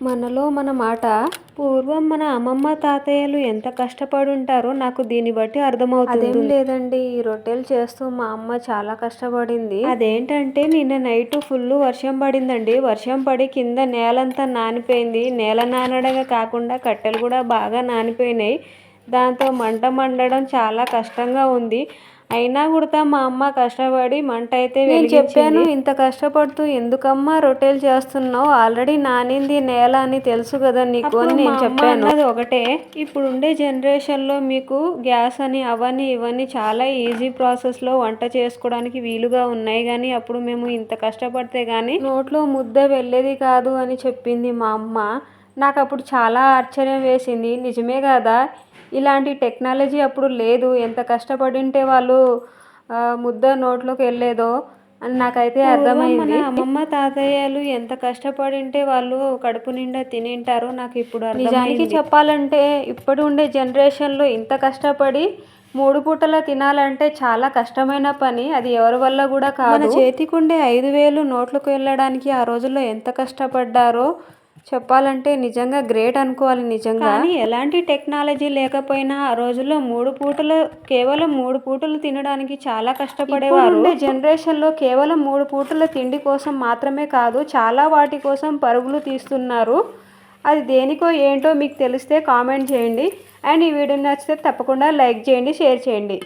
మనలో మన మాట పూర్వం మన అమ్మమ్మ తాతయ్యలు ఎంత కష్టపడి ఉంటారో నాకు దీన్ని బట్టి అర్థమవుతుంది. అదేం లేదండి ఈ రొట్టెలు చేస్తూ మా అమ్మ చాలా కష్టపడింది. అదేంటంటే నిన్న నైట్ ఫుల్ వర్షం పడిందండి. వర్షం పడి కింద నేలంతా నానిపోయింది. నేల నానడమే కాకుండా కట్టెలు కూడా బాగా నానిపోయినాయి. దాంతో మంట మండడం చాలా కష్టంగా ఉంది. అయినా కూడా మా అమ్మ కష్టపడి మంట అయితే నేను చెప్పాను ఇంత కష్టపడుతూ ఎందుకమ్మా రొట్టెలు చేస్తున్నావు? ఆల్రెడీ నానింది నేల అని తెలుసు కదా నీకు అని నేను చెప్పాను. అది ఒకటే. ఇప్పుడు ఉండే జనరేషన్లో మీకు గ్యాస్ అని అవన్నీ ఇవన్నీ చాలా ఈజీ ప్రాసెస్లో వంట చేసుకోవడానికి వీలుగా ఉన్నాయి. కానీ అప్పుడు మేము ఇంత కష్టపడితే కానీ నోట్లో ముద్ద వెళ్ళేది కాదు అని చెప్పింది మా అమ్మ. నాకు అప్పుడు చాలా ఆశ్చర్యం వేసింది. నిజమే కదా ఇలాంటి టెక్నాలజీ అప్పుడు లేదు. ఎంత కష్టపడింటే వాళ్ళు ముద్ద నోట్లోకి వెళ్ళేదో అని నాకైతే అర్థమైంది. అమ్మమ్మ తాతయ్యలు ఎంత కష్టపడింటే వాళ్ళు కడుపు నిండా తినింటారో నాకు ఇప్పుడు నిజానికి చెప్పాలంటే ఇప్పుడు ఉండే జనరేషన్లో ఇంత కష్టపడి మూడు పూటల తినాలంటే చాలా కష్టమైన పని. అది ఎవరి వల్ల కూడా కాదు మన చేతికి ఉండే ఐదు వేలు నోట్లకు వెళ్ళడానికి ఆ రోజుల్లో ఎంత కష్టపడ్డారో చెప్పాలంటే నిజంగా గ్రేట్ అనుకోవాలి నిజంగా. కానీ ఎలాంటి టెక్నాలజీ లేకపోయినా ఆ రోజుల్లో మూడు పూటలు కేవలం మూడు పూటలు తినడానికి చాలా కష్టపడేవారు. జనరేషన్లో కేవలం మూడు పూటల తిండి కోసం మాత్రమే కాదు చాలా వాటి కోసం పరుగులు తీస్తున్నారు. అది దేనికో ఏంటో మీకు తెలిస్తే కామెంట్ చేయండి. అండ్ ఈ వీడియో నచ్చితే తప్పకుండా లైక్ చేయండి షేర్ చేయండి.